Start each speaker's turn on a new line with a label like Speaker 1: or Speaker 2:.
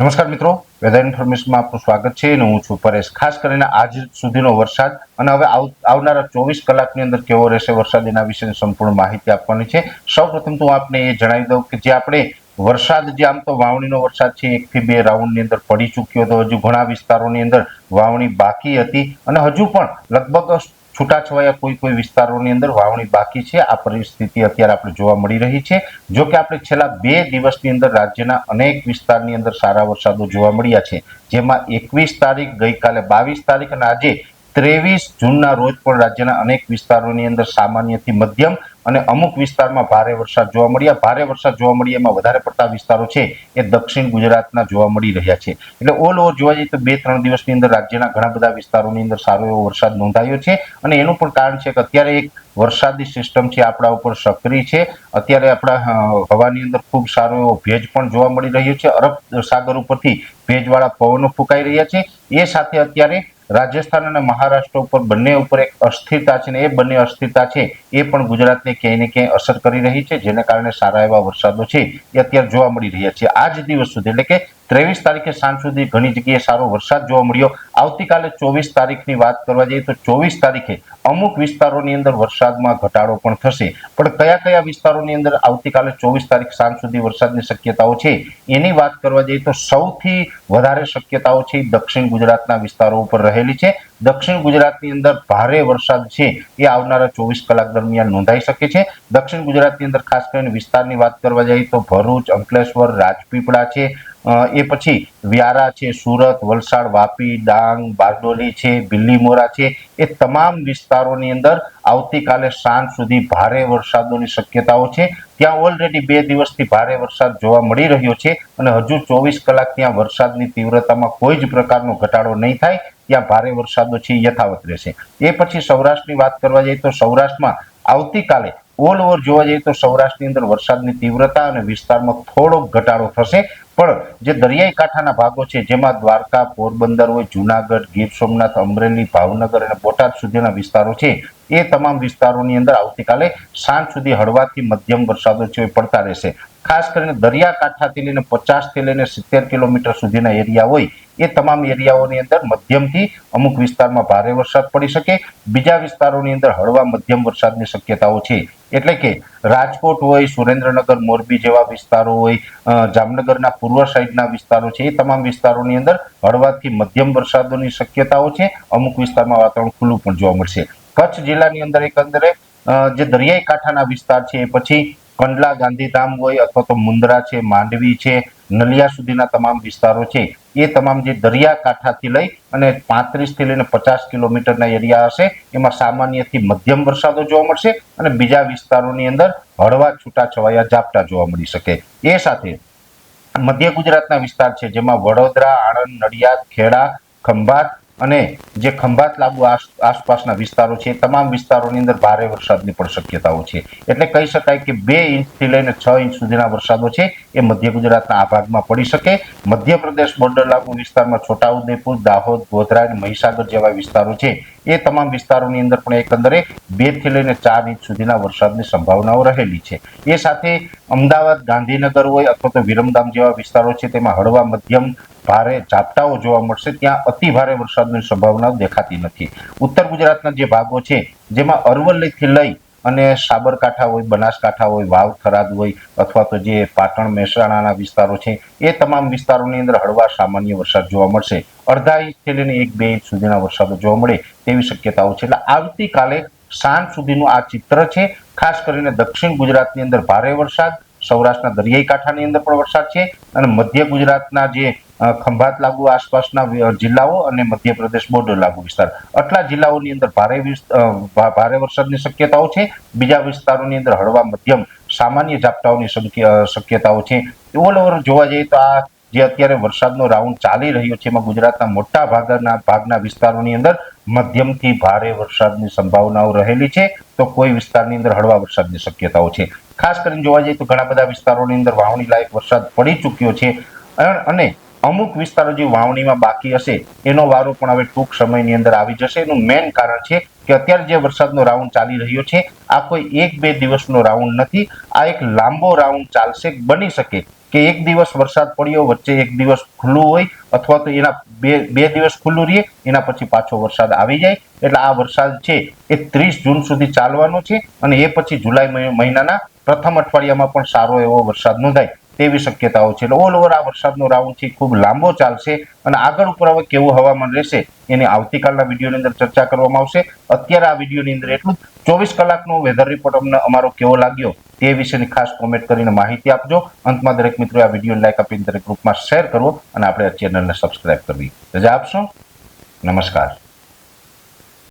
Speaker 1: નમસ્કાર મિત્રો, વેધર ઇન્ફોર્મેશનમાં આપનું સ્વાગત છે અને હું છું પરેશ. ખાસ કરીને આજ સુધીનો વરસાદ અને હવે આવ- આવનારા ચોવીસ કલાકની અંદર કેવો રહેશે વરસાદ એના વિશેની સંપૂર્ણ માહિતી આપવાની છે. સૌપ્રથમ તો હું આપને એ જણાવી દઉં કે જે આપણે વરસાદ જે આમ તો વાવણીનો વરસાદ છે એકથી બે રાઉન્ડની અંદર પડી ચૂક્યો હતો. હજુ ઘણા વિસ્તારોની અંદર વાવણી બાકી હતી અને હજુ પણ લગભગ છૂટાછવાયા કોઈ કોઈ વિસ્તારોની અંદર વાવણી બાકી છે. આ પરિસ્થિતિ અત્યારે આપણે જોવા મળી રહી છે. જો કે આપણે છેલ્લા બે દિવસની અંદર રાજ્યના અનેક વિસ્તારની અંદર સારા વરસાદો જોવા મળ્યા છે. જેમાં એકવીસ તારીખ, ગઈકાલે બાવીસ તારીખ અને આજે ત્રેવીસ જૂનના રોજ પણ રાજ્યના અનેક વિસ્તારોની અંદર સામાન્યથી મધ્યમ અને અમુક વિસ્તારમાં ભારે વરસાદ જોવા મળ્યા. ભારે વરસાદ જોવા મળ્યા એમાં વધારે પડતા વિસ્તારો છે એ દક્ષિણ ગુજરાતના જોવા મળી રહ્યા છે. એટલે ઓલ ઓવર જોવા જઈએ તો બે ત્રણ દિવસની અંદર રાજ્યના ઘણા બધા વિસ્તારોની અંદર સારો એવો વરસાદ નોંધાયો છે અને એનું પણ કારણ છે કે અત્યારે એક વરસાદી સિસ્ટમ છે આપણા ઉપર સક્રિય છે. અત્યારે આપણા હવાની અંદર ખૂબ સારો એવો ભેજ પણ જોવા મળી રહ્યો છે. અરબ સાગર ઉપરથી ભેજવાળા પવનો ફૂંકાઈ રહ્યા છે. એ સાથે અત્યારે રાજસ્થાન અને મહારાષ્ટ્ર ઉપર બંને ઉપર એક અસ્થિરતા છે ને એ બંને અસ્થિરતા છે એ પણ ગુજરાતને ક્યાંય ને ક્યાંય અસર કરી રહી છે, જેને કારણે સારા એવા વરસાદો છે એ અત્યારે જોવા મળી રહ્યા છે. આજ દિવસ સુધી એટલે કે ત્રેવીસ તારીખે સાંજ સુધી ઘણી જગ્યાએ સારો વરસાદ જોવા મળ્યો. આવતીકાલે ચોવીસ તારીખની વાત કરવા જઈએ તો ચોવીસ તારીખે અમુક વિસ્તારોની અંદર વરસાદમાં ઘટાડો પણ થશે. પણ કયા કયા વિસ્તારોની અંદર આવતીકાલે ચોવીસ તારીખ સાંજ સુધી વરસાદની શક્યતાઓ છે એની વાત કરવા જઈએ તો સૌથી વધારે શક્યતાઓ છે દક્ષિણ ગુજરાતના વિસ્તારો ઉપર રહેલી છે. દક્ષિણ ગુજરાતની અંદર ભારે વરસાદ છે એ આવનારા ચોવીસ કલાક દરમિયાન નોંધાઈ શકે છે. દક્ષિણ ગુજરાતની અંદર ખાસ કરીને વિસ્તારની વાત કરવા જઈએ તો ભરૂચ, અંકલેશ્વર, રાજપીપળા છે. એ પછી વ્યારા છે, સુરત, વલસાડ, વાપી, ડાંગ, બારડોલી છે બિલ્લીમોરા છે, એ તમામ વિસ્તારોની અંદર આવતીકાલે સાંજ સુધી ભારે વરસાદોની શક્યતાઓ છે. ત્યાં ઓલરેડી બે દિવસથી ભારે વરસાદ જોવા મળી રહ્યો છે અને હજુ ચોવીસ કલાક ત્યાં વરસાદની તીવ્રતામાં કોઈ જ પ્રકારનો ઘટાડો નહીં થાય. ત્યાં ભારે વરસાદો છે યથાવત રહેશે. એ પછી સૌરાષ્ટ્રની વાત કરવા જઈએ તો સૌરાષ્ટ્રમાં આવતીકાલે ઓલ ઓવર જોવા જઈએ તો સૌરાષ્ટ્રની અંદર વરસાદની તીવ્રતા અને વિસ્તારમાં થોડોક ઘટાડો થશે. પણ જે દરિયાઈ કાંઠાના ભાગો છે, જેમાં દ્વારકા, પોરબંદર હોય, જુનાગઢ, ગીર સોમનાથ, અમરેલી, ભાવનગર અને બોટાદ સુધીના વિસ્તારો છે, એ તમામ વિસ્તારોની અંદર આવતીકાલે સાંજ સુધી હળવાથી મધ્યમ વરસાદો છે એ પડતા રહેશે. ખાસ કરીને દરિયાકાંઠાથી લઈને પચાસથી લઈને સિત્તેર કિલોમીટર સુધીના એરિયા હોય, એ તમામ એરિયાઓની અંદર મધ્યમથી અમુક વિસ્તારમાં ભારે વરસાદ પડી શકે. બીજા વિસ્તારોની અંદર હળવા મધ્યમ વરસાદની શક્યતાઓ છે. એટલે કે રાજકોટ હોય, સુરેન્દ્રનગર, મોરબી જેવા વિસ્તારો હોય જામનગરના પૂર્વ સાઈડના વિસ્તારો છે, એ તમામ વિસ્તારોની અંદર હળવાથી મધ્યમ વરસાદોની શક્યતાઓ છે. અમુક વિસ્તારમાં વાતાવરણ ખુલ્લું પણ જોવા મળશે. કચ્છ જિલ્લાની અંદર એકંદરે જે દરિયાઈ કાંઠાના વિસ્તાર છે, એ પછી કંડલા, ગાંધીધામ હોય અથવા તો મુન્દ્રા છે, માંડવી છે, નલિયા સુધીના તમામ વિસ્તારો છે. એ તમામ જે દરિયાકાંઠાથી લઈ અને પાંત્રીસથી લઈને પચાસ કિલોમીટરના એરિયા હશે. એમાં સામાન્યથી મધ્યમ વરસાદો જોવા મળશે અને બીજા વિસ્તારોની અંદર હળવા છૂટાછવાયા ઝાપટા જોવા મળી શકે. એ સાથે મધ્ય ગુજરાતના વિસ્તાર છે, જેમાં વડોદરા, આણંદ, નડિયાદ, ખેડા, ખંભાત અને જે ખંભાત લાગુ આસપાસના વિસ્તારો છે, તમામ વિસ્તારોની અંદર ભારે વરસાદની પણ શક્યતાઓ છે. એટલે કહી શકાય કે બે ઇંચથી લઈને છ ઇંચ સુધીના વરસાદો છે, એ મધ્ય ગુજરાતના આ ભાગમાં પડી શકે. મધ્યપ્રદેશ બોર્ડર લાગુ વિસ્તારમાં છોટાઉદેપુર, દાહોદ, ગોધરા અને મહીસાગર જેવા વિસ્તારો છે એ તમામ વિસ્તારોની અંદર પણ એકંદરે બેથી લઈને ચાર ઇંચ સુધીના વરસાદની સંભાવનાઓ રહેલી છે. એ સાથે અમદાવાદ, ગાંધીનગર હોય અથવા તો વિરમગામ જેવા વિસ્તારો છે, તેમાં હળવા, મધ્યમ, ભારે ઝાપટાઓ જોવા મળશે. ત્યાં અતિ ભારે વરસાદની સંભાવના દેખાતી નથી. ઉત્તર ગુજરાતના જે ભાગો છે, જેમાં અરવલ્લીથી લઈ અને સાબરકાંઠા હોય, બનાસકાંઠા હોય, વાવ થરાદ હોય, અથવા તો જે પાટણ મહેસાણાના વિસ્તારો છે, એ તમામ વિસ્તારોની અંદર હળવા સામાન્ય વરસાદ જોવા મળશે. અડધા ઇંચથી લઈને એક બે ઇંચ સુધીના વરસાદો જોવા મળે તેવી શક્યતાઓ છે. એટલે આવતીકાલે સાંજ સુધીનું આ ચિત્ર છે. ખાસ કરીને દક્ષિણ ગુજરાતની અંદર ભારે વરસાદ, સૌરાષ્ટ્રના દરિયાઈ કાંઠાની અંદર પણ વરસાદ છે અને મધ્ય ગુજરાતના જે ખંભાત લાગુ આસપાસના જિલ્લાઓ અને મધ્યપ્રદેશ બોર્ડર લાગુ વિસ્તાર. આટલા જિલ્લાઓની અંદર ભારે ભારે વરસાદની શક્યતાઓ છે. બીજા વિસ્તારોની અંદર હળવા મધ્યમ સામાન્ય ઝાપટાઓની શક્યતાઓ છે. ઓલ ઓવર જોવા જઈએ તો આ જે અત્યારે વરસાદનો રાઉન્ડ ચાલી રહ્યો છે એમાં ગુજરાતના મોટા ભાગના ભાગના વિસ્તારોની અંદર મધ્યમથી ભારે વરસાદની સંભાવનાઓ રહેલી છે. તો કોઈ વિસ્તારની અંદર હળવા વરસાદની શક્યતાઓ છે. ખાસ કરીને જોવા જઈએ તો ઘણા બધા વિસ્તારોની અંદર વાવણી લાયક વરસાદ પડી ચૂક્યો છે. અને અમુક વિસ્તારો જે વાવણીમાં બાકી હશે, એનો વારો પણ હવે ટૂંક સમયની અંદર આવી જશે. એનું મેઇન કારણ છે કે અત્યારે જે વરસાદનો રાઉન્ડ ચાલી રહ્યો છે, આ કોઈ એક બે દિવસનો રાઉન્ડ નથી. આ એક લાંબો રાઉન્ડ ચાલશે, બની શકે કે એક દિવસ વરસાદ પડ્યો, વચ્ચે એક દિવસ ખુલ્લું હોય, અથવા તો એના બે બે દિવસ ખુલ્લું રહીએ એના પછી પાછો વરસાદ આવી જાય. એટલે આ વરસાદ છે એ ત્રીસ જૂન સુધી ચાલવાનો છે અને એ પછી જુલાઈ મહિ- મહિનાના પ્રથમ અઠવાડિયામાં પણ સારો એવો વરસાદ નોંધાય. તેવી શક્યતાઓ છે. એટલે ઓલ ઓવર આ વરસાદનો રાઉન્ડ છે ખૂબ લાંબો ચાલશે અને આગળ ઉપર હવે કેવું હવામાન રહેશે એની આવતીકાલના વિડીયોની અંદર ચર્ચા કરવામાં આવશે. અત્યારે આ વિડીયોની અંદર એટલું ચોવીસ કલાકનો વેધર રિપોર્ટ અમને અમારો કેવો લાગ્યો તે વિશેની ખાસ કોમેન્ટ કરીને માહિતી આપજો. અંતમાં દરેક મિત્રો આ વીડિયો લાઈક આપીને દરેક ગ્રુપમાં શેર કરવો અને આપણે આ ચેનલને સબસ્ક્રાઇબ કરવી. રજા આપશો? નમસ્કાર.